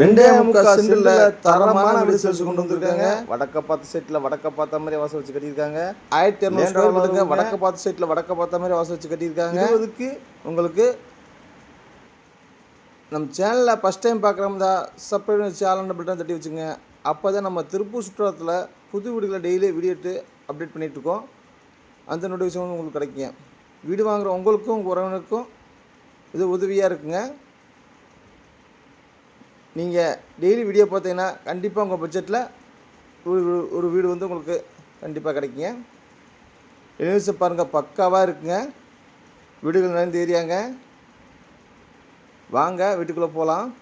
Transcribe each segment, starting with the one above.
ரெண்டே முக்கால் சென்டில் தரமான வீடு சேல்ஸ் கொண்டு வந்திருக்காங்க. வடக்க பார்த்த சைட்டில் வடக்க பார்த்த மாதிரி வாசல் வச்சு கட்டியிருக்காங்க. ஆயிரத்தி இரநூறு ஸ்கொயர் ஃபீட்டுங்க வடக்க பார்த்த சைட்டில் வடக்க பார்த்த மாதிரி வாசல் வச்சு கட்டியிருக்காங்க. இதுக்கு உங்களுக்கு நம்ம சேனலில் ஃபஸ்ட் டைம் பார்க்குறோம் தான் சப்ஸ்கிரைப் ஆலண்ட பட்டன் தட்டி வச்சுங்க. அப்போ தான் நம்ம திருப்பூர் சுற்றுலாத்தில் புது வீடுகளை டெய்லி வீடியோ எடுத்து அப்டேட் பண்ணிகிட்ருக்கோம் அந்த நோட்டிஃபிகேஷன் உங்களுக்கு கிடைக்குங்க வீடு வாங்குகிற உங்களுக்கும் உங்கள் உறவினருக்கும் இது உதவியாக இருக்குங்க. நீங்கள் டெய்லி வீடியோ பார்த்தீங்கன்னா கண்டிப்பாக உங்கள் பட்ஜெட்டில் ஒரு வீடு- ஒரு வீடு வந்து உங்களுக்கு கண்டிப்பாக கிடைக்குங்க. எலிவன்ஸை பாருங்கள் பக்காவாக இருக்குங்க. வீடுகள் நிறைந்த ஏரியாங்க. வாங்க வீட்டுக்குள்ளே போகலாம்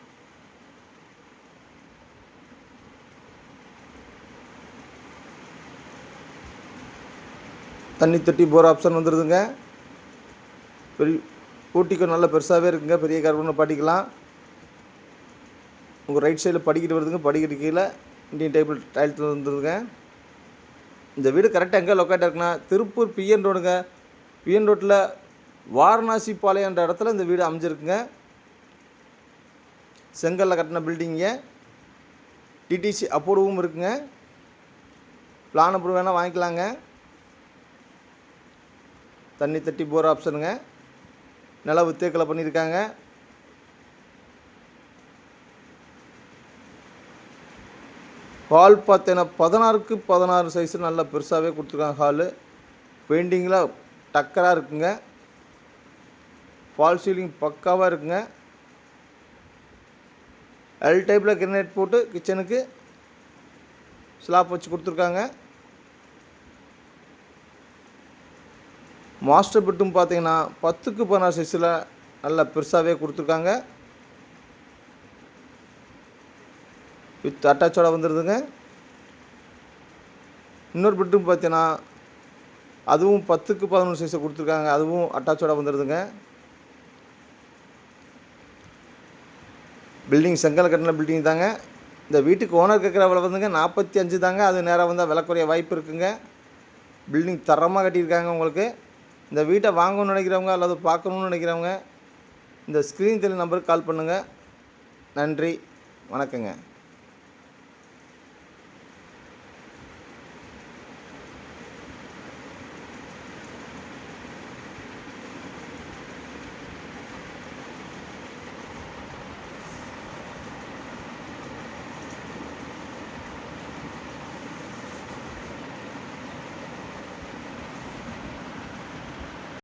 தண்ணி தொட்டி போகிற ஆப்ஷன் வந்துடுதுங்க பெரிய ஊட்டிக்கும் நல்ல பெருசாகவே இருக்குங்க. பெரிய கார்பன் பாட்டிக்கலாம். உங்கள் ரைட் சைடில் படிக்கிட்டு வருதுங்க படிக்கிட்டு கீழே இந்தியன் டேபிள் டைல்ஸ் வந்துருதுங்க இந்த வீடு கரெக்டாக எங்கே லொக்கேட் இருக்குன்னா திருப்பூர் பிஎன் ரோடுங்க பிஎன் ரோட்டில் வாரணாசி பாளையன்ற இடத்துல இந்த வீடு அமைஞ்சிருக்குங்க. செங்கல்ல கட்டின பில்டிங்க டிடிசி அப்ரூவும் இருக்குங்க. பிளான் அப்ரூவ் வேணால் வாங்கிக்கலாங்க. தண்ணி தட்டி போர் ஆப்ஷனுங்க நல்லா வித்தேக்கலை பண்ணியிருக்காங்க. ஹால் பார்த்தீங்கன்னா பதினாறுக்கு பதினாறு சைஸு நல்லா பெருசாகவே கொடுத்துருக்காங்க ஹாலு பெயிண்டிங்லாம் டக்கராக இருக்குங்க. ஃபால் சீலிங் பக்காவாக இருக்குங்க. எல் டைப்பில் கிரனைட் போட்டு கிச்சனுக்கு ஸ்லாப் வச்சு கொடுத்துருக்காங்க. மாஸ்டர் பெட்ரூம் பார்த்தீங்கன்னா பத்துக்கு பதினாறு சைஸில் நல்லா பெருசாகவே கொடுத்துருக்காங்க. வித் அட்டாச்சோட வந்துடுதுங்க இன்னொரு பெட்ரூம் பார்த்தீங்கன்னா அதுவும் பத்துக்கு பதினொன்று சைஸை கொடுத்துருக்காங்க. அதுவும் அட்டாச்சோட வந்துடுதுங்க பில்டிங் செங்கல் கட்டின பில்டிங் தாங்க. இந்த வீட்டுக்கு ஓனர் கேட்குற விலை வந்துங்க நாற்பத்தி அஞ்சு தாங்க. அது நேராக வந்தால் விலை குறைய வாய்ப்பு இருக்குங்க. பில்டிங் தரமாக கட்டியிருக்காங்க உங்களுக்கு. இந்த வீட்டை வாங்கணும்னு நினைக்கிறவங்க அல்லது பார்க்கணுன்னு நினைக்கிறவங்க இந்த ஸ்க்ரீன் தெரிய நம்பருக்கு கால் பண்ணுங்கள் நன்றி. வணக்கங்க.